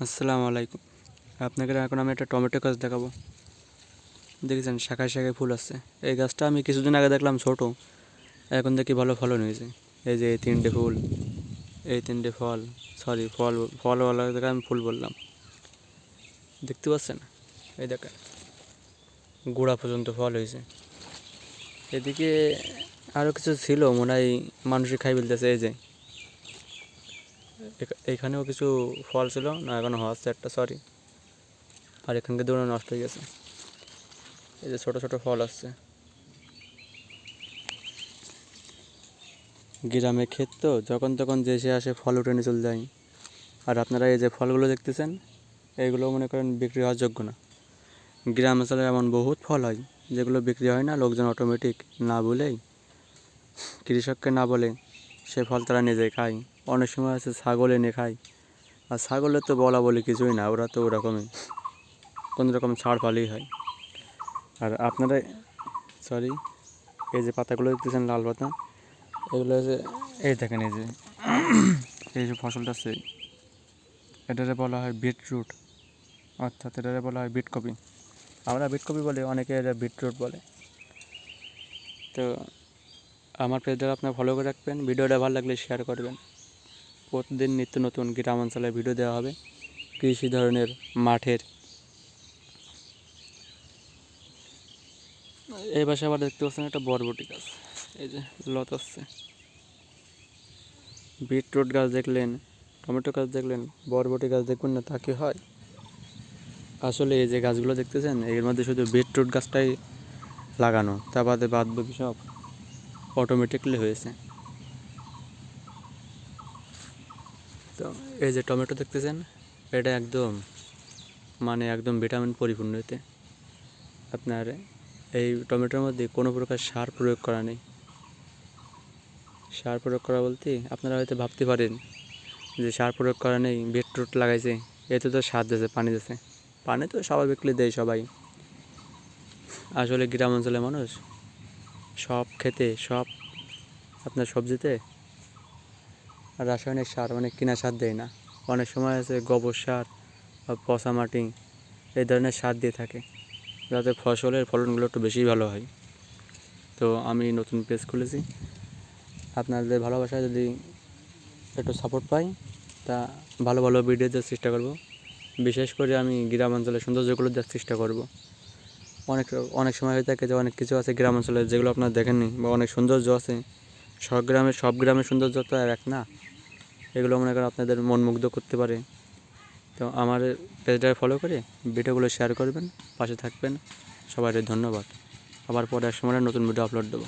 আসসালামু আলাইকুম। আপনাকে এখন আমি একটা টমেটো গাছ দেখাবো। দেখেছেন, শাখায় শাখায় ফুল আসছে। এই গাছটা আমি কিছুদিন আগে দেখলাম ছোট, এখন দেখি ভালো ফলন হয়েছে। এই যে এই তিনটে ফুল, এই তিনটে ফল সরি ফল ফল দেখে আমি ফুল বললাম। দেখতে পাচ্ছেন? এই দেখেন, গোড়া পর্যন্ত ফল হয়েছে। এদিকে আরও কিছু ছিল, মনে হয় মানুষই খাই বলতেছে এই যে। এইখানেও কিছু ফল ছিল, না এখনও হচ্ছে একটা সরি আর এখানকে দুটো নষ্ট হয়ে গেছে। এই যে ছোটো ছোটো ফল আসছে। গ্রামে ক্ষেত তো, যখন তখন যে সে আসে, ফল উঠে নিয়ে চলে যায়। আর আপনারা এই যে ফলগুলো দেখতেছেন এইগুলো মনে করেন বিক্রি হওয়ার যোগ্য না। গ্রাম অঞ্চলে এমন বহুত ফল হয়, যেগুলো বিক্রি হয় না, লোকজন অটোমেটিক না বলেই, কৃষককে না বলে সে ফল তারা নিজে খায়। অনেক সময় আছে ছাগল এনে খায়। আর ছাগলের তো বলা বলি কিছুই না, ওরা তো ওরকমই। কোনো রকম ছাড় পালেই হয়। আর আপনারা সরি এই যে পাতাগুলো দেখতেছেন লাল পাতা, এগুলো হচ্ছে এই দেখেন এই যে এই যে ফসলটা আছে, এটারে বলা হয় বিটরুট। অর্থাৎ এটারে বলা হয় বিটকপি। আমরা বিটকপি বলি, অনেকে এটা বিটরুট বলে। তো আমার পেজটা আপনার ফলো করে রাখবেন। ভিডিওটা ভালো লাগলে শেয়ার করবেন। প্রতিদিন নিত্য নতুন গ্রাম অঞ্চলে ভিডিও দেওয়া হবে। কৃষি ধরনের মাঠের এই পাশে আবার দেখতে পাচ্ছেন একটা বরবটি গাছ। এই যে লত আসছে বিটরুট গাছ দেখলেন, টমেটো গাছ দেখলেন, বরবটি গাছ দেখবেন না তা কি হয়? আসলে এই যে গাছগুলো দেখতেছেন, এর মধ্যে শুধু বিটরুট গাছটাই লাগানো, তা বাদে বাদ বাকি সব অটোমেটিকলি হয়েছে। তো এই যে টমেটো দেখতেছেন, এটা একদম মানে একদম ভিটামিন পরিপূর্ণ এতে। আপনার এই টমেটোর মধ্যে কোনো প্রকার সার প্রয়োগ করা নেই। সার প্রয়োগ করা বলতে আপনারা হয়তো ভাবতে পারেন যে সার প্রয়োগ করা নেই, বিটরুট লাগাইছে এতে তো সার দিয়েছে, পানি দিয়েছে। পানি তো স্বাভাবিকলি দেয় সবাই। আসলে গ্রাম অঞ্চলের মানুষ সব খেতে, সব আপনার সবজিতে? রাসায়নিক সার অনেক কিনা সার দেয় না। অনেক সময় আছে গোবর সার বা পচা মাটি, এই ধরনের সার দিয়ে থাকে। যাতে ফসলের ফলনগুলো একটু বেশি ভালো হয়। তো আমি নতুন পেজ খুলেছি। আপনাদের ভালোবাসায় যদি একটু সাপোর্ট পাই, তা ভালো ভালো ভিডিও দেওয়ার চেষ্টা করব। বিশেষ করে আমি গ্রাম অঞ্চলের সৌন্দর্যগুলো দেওয়ার চেষ্টা করব। অনেক অনেক সময় হয়ে থাকে যে অনেক কিছু আছে গ্রাম অঞ্চলে যেগুলো আপনারা দেখেননি বা অনেক সৌন্দর্য আছে। সব গ্রামে সব গ্রামের সৌন্দর্য তো আর এক না। এগুলো মনে করেন আপনাদের মন মুগ্ধ করতে পারে। তো আমার পেজটা ফলো করে ভিডিওগুলো শেয়ার করবেন, পাশে থাকবেন। সবাই ধন্যবাদ। আবার পরে এক সময় নতুন ভিডিও আপলোড দেবো।